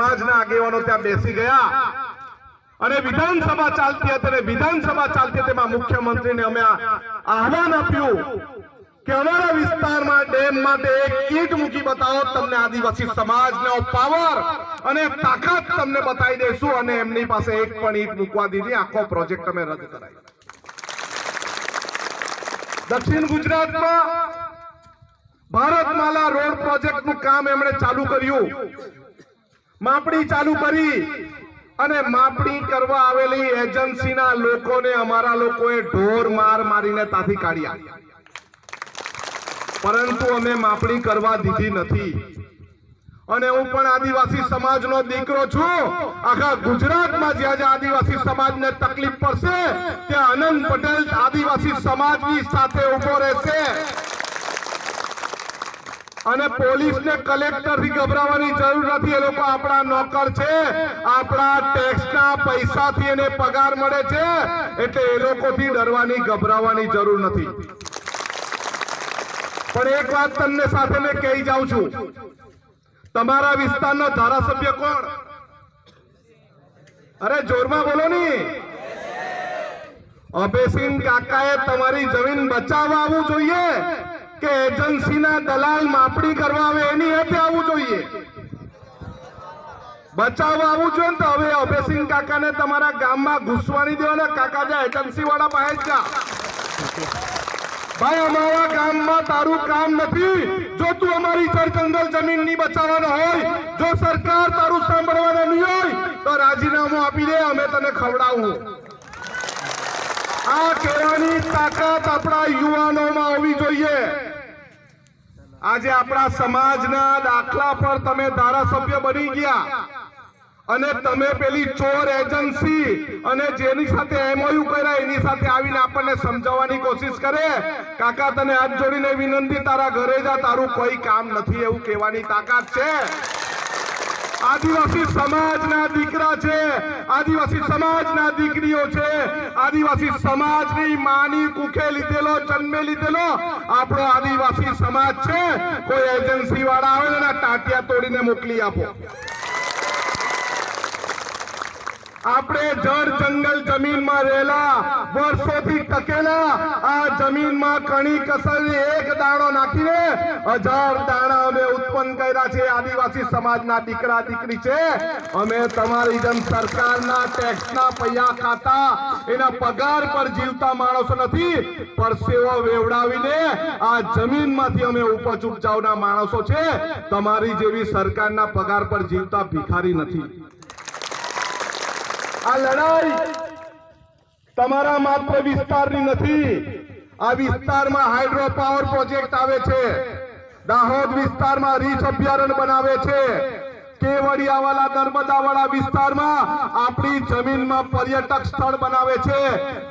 સમાજના આગેવાનો ત્યાં બેસી ગયા. અને વિધાનસભા ચાલતી હતી અને વિધાનસભા ચાલતી તેમાં મુખ્યમંત્રીને અમે આહવાન આપ્યું કે અમારા વિસ્તારમાં ડેમ માટે એક ઈટ મૂકી બતાવો, તમને આદિવાસી સમાજનો પાવર અને તાકાત તમને બતાવી દઈશું અને એમની પાસે એક પણ ઈટ મૂકવા દીધી. આખો પ્રોજેક્ટ અમે રદ કરાવી. દક્ષિણ ગુજરાતમાં ભારતમાલા રોડ પ્રોજેક્ટનું કામ એમણે ચાલુ કર્યું. માપણી ચાલુ કરી અને માપણી કરવા આવેલી એજન્સીના લોકોને અમારા લોકોએ ઢોર માર મારીને તાથી કાઢ્યા. પરંતુ અમે માપણી કરવા દીધી નથી. અને હું પણ આદિવાસી સમાજનો દીકરો છું. આખા ગુજરાતમાં જ્યાં જ્યાં આદિવાસી સમાજને તકલીફ પડશે, ત્યાં આનંદ પટેલ આદિવાસી સમાજની સાથે ઊભો રહેશે. અને પોલીસને કલેક્ટરથી ગભરાવાની જરૂર નથી. એ લોકો આપણા નોકર છે. આપણા ટેક્સના પૈસાથી એને પગાર મળે છે. એટલે એ લોકોથી ડરવાની, ગભરાવાની જરૂર નથી. પણ એક વાત તમને સાથે મેં કહી જાઉં છું. તમારા વિસ્તારનો ધારાસભ્ય કોણ? અરે, જોરમાં બોલો ની. અભયસિંહ કાકાએ તમારી જમીન બચાવવા આવવું જોઈએ. કે એજન્સીના દલાલ માપણી કરવા આવે એની હેઠે આવવું જોઈએ. બચાવવા આવવું જોઈએ તો હવે અભયસિંહ કાકાને તમારા ગામમાં ઘૂસવાની દો ને કાકા જા એજન્સી વાળા પાસે જ. ભાઈ, અમારા ગામમાં તારું કામ નથી. જો તું અમારી જંગલ જમીનની બચાવવાનો હોય, જો સરકાર તારું સાંભળવાના નહીં હોય, તો રાજીનામું આપી દે, અમે તને ખવડાવું. આ કહેવાની તાકાત આપણા યુવાનોમાં હોવી જોઈએ. આજે આપણા સમાજના દાખલા પર તમે ધારાસભ્ય બની ગયા. અને તમે પેલી ચોર એજન્સી અને જેની સાથે એમઓયુ કર્યા, એની સાથે આવીને આપણને સમજાવવાની કોશિશ કરે. કાકા, તને હાથ જોડીને વિનંતી, તારા ઘરે જા, તારું કોઈ કામ નથી એવું કહેવાની તાકાત છે. આદિવાસી સમાજના દીકરા છે. આદિવાસી સમાજના દીકરીઓ છે. આદિવાસી સમાજની માની કુખે લીધેલો, જન્મે લીધેલો આપણો આદિવાસી સમાજ છે. કોઈ એજન્સી વાળા આવે એના ટાટિયા તોડીને મોકલી આપો. આપણે જળ જંગલ જમીનમાં રહેલા, વર્ષોથી ટકેલા, આ જમીનમાં કણી કસરી એક દાણો નાખીને હજાર દાણા અમે ઉત્પન્ન કર્યા છે, આદિવાસી સમાજના દીકરા દીકરી છે. અમે તમારી જેમ સરકારના ટેક્સના પૈયા ખાતા, એના પગાર પર જીવતા માણસો નથી પરસેવો વેવડાવીને આ જમીનમાંથી અમે ઉપજ ઉપજાવના માણસો છે. તમારી જેવી સરકારના પગાર પર જીવતા ભિખારી નથી. આ લડાઈ તમારા માત્ર વિસ્તારની નથી, આ વિસ્તારમાં હાઇડ્રો પાવર પ્રોજેક્ટ આવે છે. દાહોદ વિસ્તારમાં રીછ અભયારણ્ય બનાવે છે. કેવડિયાવાળા નર્મદાવાળા વિસ્તારમાં આપણી જમીનમાં પર્યટક સ્થળ બનાવે છે.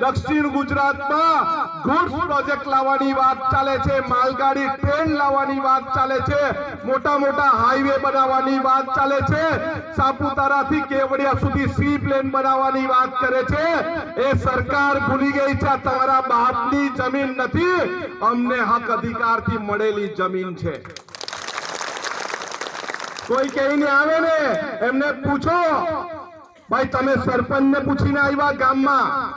દક્ષિણ ગુજરાતમાં ગુડ્સ પ્રોજેક્ટ લાવવાની વાત ચાલે છે. માલગાડી ટ્રેન લાવવાની વાત ચાલે છે. મોટા મોટા હાઈવે બનાવવાની વાત ચાલે છે. સાપુતારાથી કેવડિયા સુધી સી પ્લેન બનાવવાની વાત કરે છે. એ સરકાર ભૂલી ગઈ છે તમારા બાપની જમીન નથી. અમને હક અધિકારથી મળેલી જમીન છે. કોઈ કહીને આવે ને, એમને પૂછો. ભાઈ, તમે સરપંચને પૂછીને આવ્યા ગામમાં?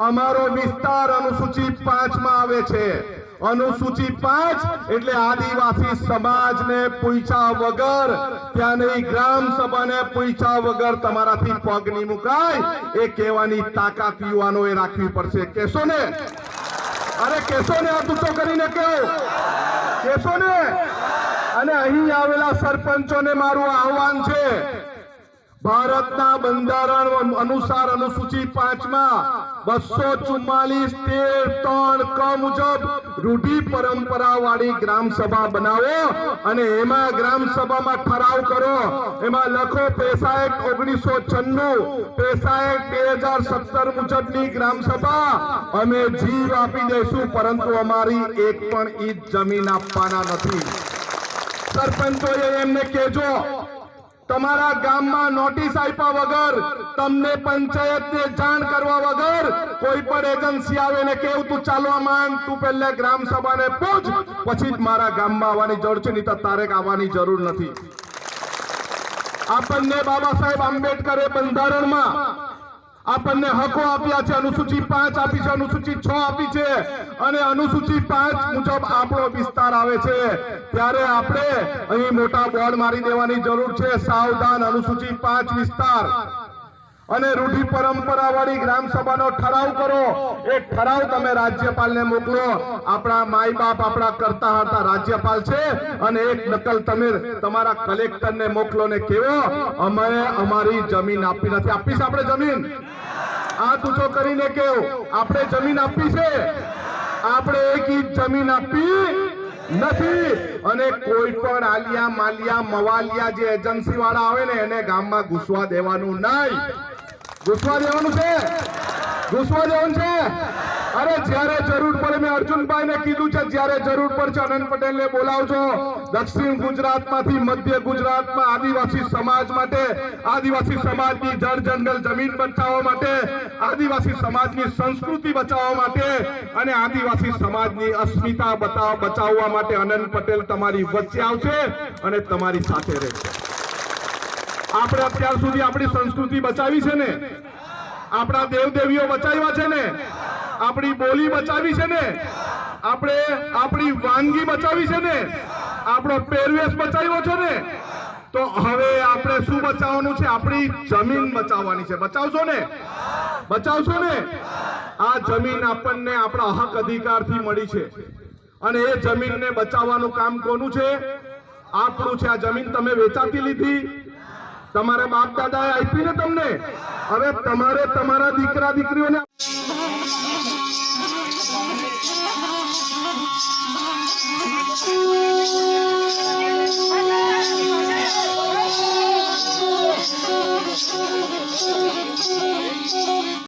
અમારો વિસ્તાર અનુસૂચિત પાંચમાં આવે છે. અનુસૂચિ પાંચ એટલે આદિવાસી સમાજને પૂછ્યા વગર, ત્યાંની ગ્રામ સભાને પૂછ્યા વગર તમારાથી પગ નહીં મુકાય. એ કહેવાની તાકાત યુવાનોએ રાખવી પડશે. કેશો ને અરે કેશો ને આ તું કરીને કહો. કેશો ને અને અહીં આવેલા સરપંચોને મારું આહવાન છે. ભારતના બંધારણ અનુસાર અનુસૂચિ પાંચમાં બસો ચુમ્માલીસ તેર ત્રણ ક મુજબ રૂઢિ પરંપરા વાળી ગ્રામ સભા બનાવો અને એમાં ગ્રામ સભામાં ઠરાવ કરો. એમાં લખો પેસા એક્ટ ઓગણીસો છન્નું, પેસા એક્ટ બે હજાર સત્તર મુજબની ગ્રામ સભા. અમે જીવ આપી દઈશું, પરંતુ અમારી એક પણ ઈજ જમીન આપવાના નથી. સરપંચોએ એમને કહેજો તમારા ગામમાં નોટિસ આપ્યા વગર, તમને પંચાયતને જાણ કરવા વગર કોઈ પણ એજન્સી આવે ને કેવું તું ચાલવા માંડ તું પહેલે ગ્રામ સભાને પૂછ, પછી જ મારા ગામમાં આવવાની જરૂર છે, નહીં તો તારે આવવાની જરૂર નથી. આપણને બાબા સાહેબ આંબેડકરે બંધારણમાં આપણને હકો આપ્યા છે, અનુસૂચિ પાંચ આપી છે, અનુસૂચિ છ આપી છે. અને અનુસૂચિ પાંચ મુજબ આપણો વિસ્તાર આવે છે. ત્યારે આપણે અહીં મોટા બોર્ડ મારી દેવાની જરૂર છે. સાવધાન, અનુસૂચિ પાંચ વિસ્તાર. અને રૂઢિ પરંપરા વાળી ગ્રામ સભાનો ઠરાવ કરો. એ ઠરાવ તમે રાજ્યપાલને મોકલો. આપણા માય બાપ આપણા કરતા હતા રાજ્યપાલ છે અને એક નકલ તમે તમારા કલેક્ટરને મોકલો ને કેવો? અમે અમારી જમીન આપી નથી. આપીશ આપણે જમીન? આ ઊંચો કરીને કેવો? આપણે જમીન આપી છે? આપણે એક ઇંચ જમીન આપી નથી. અને કોઈ પણ આલિયા માલિયા મવાલિયા જે એજન્સી વાળા આવે ને એને ગામમાં ઘૂસવા દેવાનું નહીં. ઘૂસવા દેવાનું છે? ઘૂસવા દેવાનું છે? અરે જ્યારે જરૂર પડે મેં અર્જુનભાઈ ને કીધું છે, જ્યારે જરૂર પડશે અનંત પટેલ ને બોલાવજો. દક્ષિણ ગુજરાતમાંથી મધ્ય ગુજરાતમાં આદિવાસી સમાજ માટે, આદિવાસી સમાજની જળ જંગલ જમીન બચાવવા માટે, આદિવાસી સમાજની સંસ્કૃતિ બચાવવા માટે અને આદિવાસી સમાજની અસ્મિતા બચાવવા માટે અનંત પટેલ તમારી વચ્ચે આવશે અને તમારી સાથે રહેશે. આપણે અત્યાર સુધી આપણી સંસ્કૃતિ બચાવી છે ને? આપણા દેવદેવીઓ બચાવ્યા છે ને? આપણી બોલી બચાવી છે ને? આપણે આપણી વાનગી બચાવી છે ને? આપણો પહેરવેશ બચાવ્યો છે ને? તો હવે આપણે શું બચાવવાનું છે? આપણી જમીન બચાવવાની છે. બચાવશો ને? બચાવશો ને? આ જમીન આપણને આપણા હક અધિકારથી મળી છે. અને એ જમીનને બચાવવાનું કામ કોનું છે? આપણું છે આ જમીન તમે વેચાતી લીધી. તમારા બાપ દાદાએ આપી ને તમને. હવે તમારે તમારા દીકરા દીકરીઓને